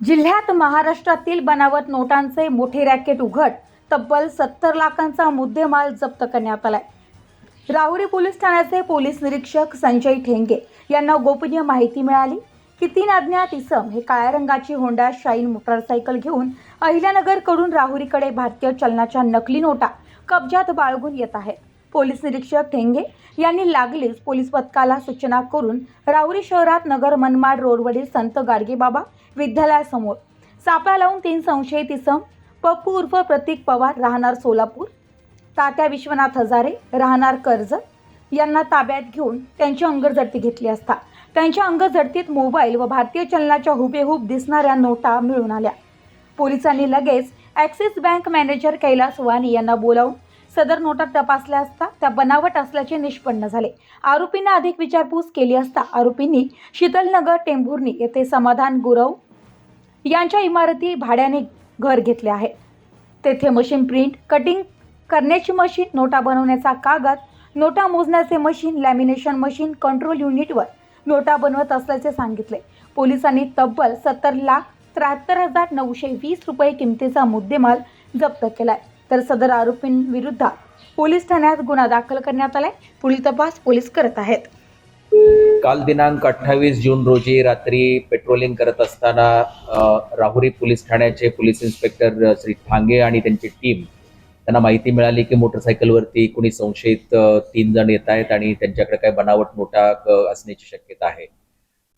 जिल्ह्यात महाराष्ट्रातील बनावट नोटांचे मोठे रॅकेट उघड तब्बल सत्तर लाखांचा मुद्देमाल जप्त करण्यात आलाय. राहुरी पोलीस ठाण्याचे पोलीस निरीक्षक संजय ठेंगे यांना गोपनीय माहिती मिळाली. की तीन अज्ञात इसम हे काळ्या रंगाची होंडा शाईन मोटारसायकल घेऊन अहिल्यानगरकडून राहुरीकडे भारतीय चलनाच्या नकली नोटा कब्जात बाळगून येत आहेत. पोलीस निरीक्षक ठेंगे यांनी लागलीच पोलीस पथकाला सूचना करून राऊरी शहरात नगर मनमाड रोडवरील संत गाडगेबाबा विद्यालयासमोर सापळा लावून तीन संशयित इसम पप्पू उर्फ प्रतीक पवार राहणार सोलापूर तात्या विश्वनाथ हजारे राहणार कर्ज यांना ताब्यात घेऊन त्यांची अंगझडती घेतली असता. त्यांच्या अंगझडतीत मोबाईल व भारतीय चलनाच्या हुबेहूब दिसणाऱ्या नोटा मिळून आल्या. पोलिसांनी लगेच ॲक्सिस बँक मॅनेजर कैलास वानी यांना बोलावून सदर नोटा तपासल्या असता त्या बनावट असल्याचे निष्पन्न झाले. आरोपींना अधिक विचारपूस केली असता आरोपींनी शीतलनगर टेंभुर्णी येथे समाधान गुरव यांच्या इमारती भाड्याने घर घेतले आहे. तेथे मशीन प्रिंट कटिंग करण्याची मशीन नोटा बनवण्याचा कागद नोटा मोजण्याचे मशीन लॅमिनेशन मशीन कंट्रोल युनिटवर नोटा बनवत असल्याचे सांगितले. पोलिसांनी तब्बल सत्तर लाख त्र्याहत्तर हजार नऊशे वीस रुपये किमतीचा मुद्देमाल जप्त केला आहे तर सदर आरोपींविरुद्ध पोलीस ठाण्यात गुन्हा दाखल करण्यात आलाय. पुढील तपास पोलीस करत आहेत. काल दिनांक अठ्ठावीस जून रोजी रात्री पेट्रोलिंग करत असताना राहुरी पोलीस ठाण्याचे पोलीस इन्स्पेक्टर श्री ठांगे आणि त्यांची टीम त्यांना माहिती मिळाली की मोटरसायकलवरती कुणी संशयित तीन जण येत आहेत आणि त्यांच्याकडे काही बनावट नोटा असण्याची शक्यता आहे.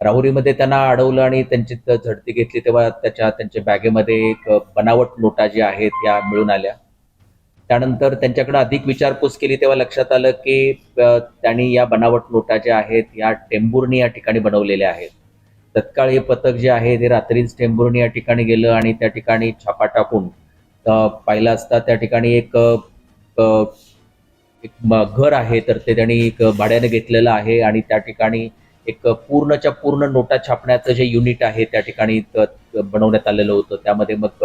राहुरीमध्ये त्यांना अडवलं आणि त्यांची झडती घेतली तेव्हा त्याच्या त्यांच्या बॅगेमध्ये एक बनावट नोटा ज्या आहेत त्या मिळून आल्या. त्यानंतर त्यांच्याकडे अधिक विचारपूस केली तेव्हा लक्षात आलं की त्यांनी या बनावट नोटा ज्या आहेत या टेंभुर्णी या ठिकाणी बनवलेल्या आहेत. तत्काळ हे पथक जे आहे ते रात्रीच टेंभुर्णी या ठिकाणी गेलं आणि त्या ठिकाणी छापा टाकून पाहिला पाहिलं असता त्या ठिकाणी एक एक घर आहे तर ते त्यांनी एक भाड्याने घेतलेलं आहे आणि त्या ठिकाणी एक पूर्णच्या पूर्ण नोटा छापण्याचं जे युनिट आहे त्या ठिकाणी बनवण्यात आलेलं होतं. त्यामध्ये मग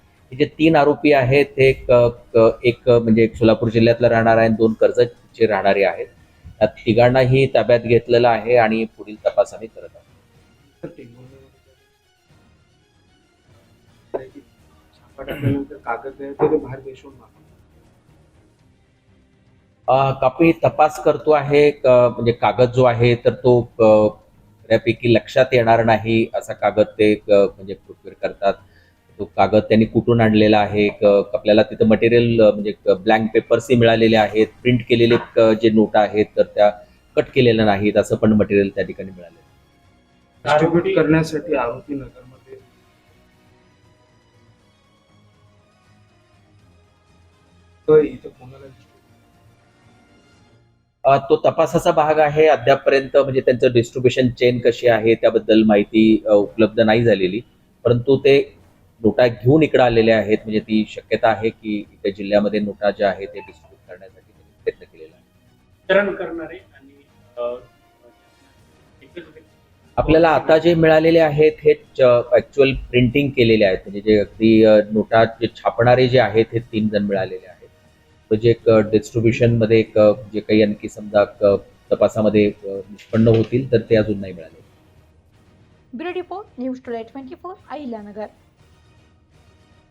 जे तीन आरोपी आहेत ते एक म्हणजे सोलापूर जिल्ह्यातला राहणार आहे आणि दोन कर्जतचे राहणारे आहेत. या तिघांनाही ताब्यात घेतलेलं आहे आणि पुढील तपास आम्ही करत आहोत. आहे कापी तपास करतो आहे म्हणजे कागद जो आहे तर तो बऱ्यापैकी लक्षात येणार नाही असा कागद ते म्हणजे प्रिपेअर करतात. तो कागद त्यांनी कुठून आणलेला आहे क- आपल्याला तिथं मटेरियल म्हणजे ब्लँक पेपर्सही मिळालेले आहेत प्रिंट केलेले जे नोटा आहेत तर त्या कट केलेल्या नाहीत असं पण मटेरियल त्या ठिकाणी मिळालेलं आहे. डिस्ट्रीब्यूट करण्यासाठी आरोपी नगरमध्ये तर इथे कोणाला distribute अ, तो तपासाचा भाग आहे. अद्यापपर्यंत म्हणजे त्यांचं डिस्ट्रीब्युशन चेन कशी आहे त्याबद्दल माहिती उपलब्ध नाही झालेली. परंतु ते नोटा घेऊन इकडे आलेले आहेत. म्हणजे ती शक्यता आहे की इथे जिल्ह्यामध्ये नोटा ज्या आहेत ते डिस्ट्रीब्यूट करण्यासाठी प्रयत्न केलेला आहे. वितरण करणारे आणि आपल्याला आता जे मिळालेले आहेत हे ऍक्च्युअल प्रिंटिंग केलेले आहेत. म्हणजे जे अगदी नोटा जे छापणारे जे आहेत हे तीन जण मिळालेले आहेत. तर जे एक डिस्ट्रीब्युशनमध्ये एक जे काही आणखी समजा क- तपासामध्ये निष्पन्न होतील तर ते अजून नाही मिळाले. Bureau report news today twenty four Ahilyanagar.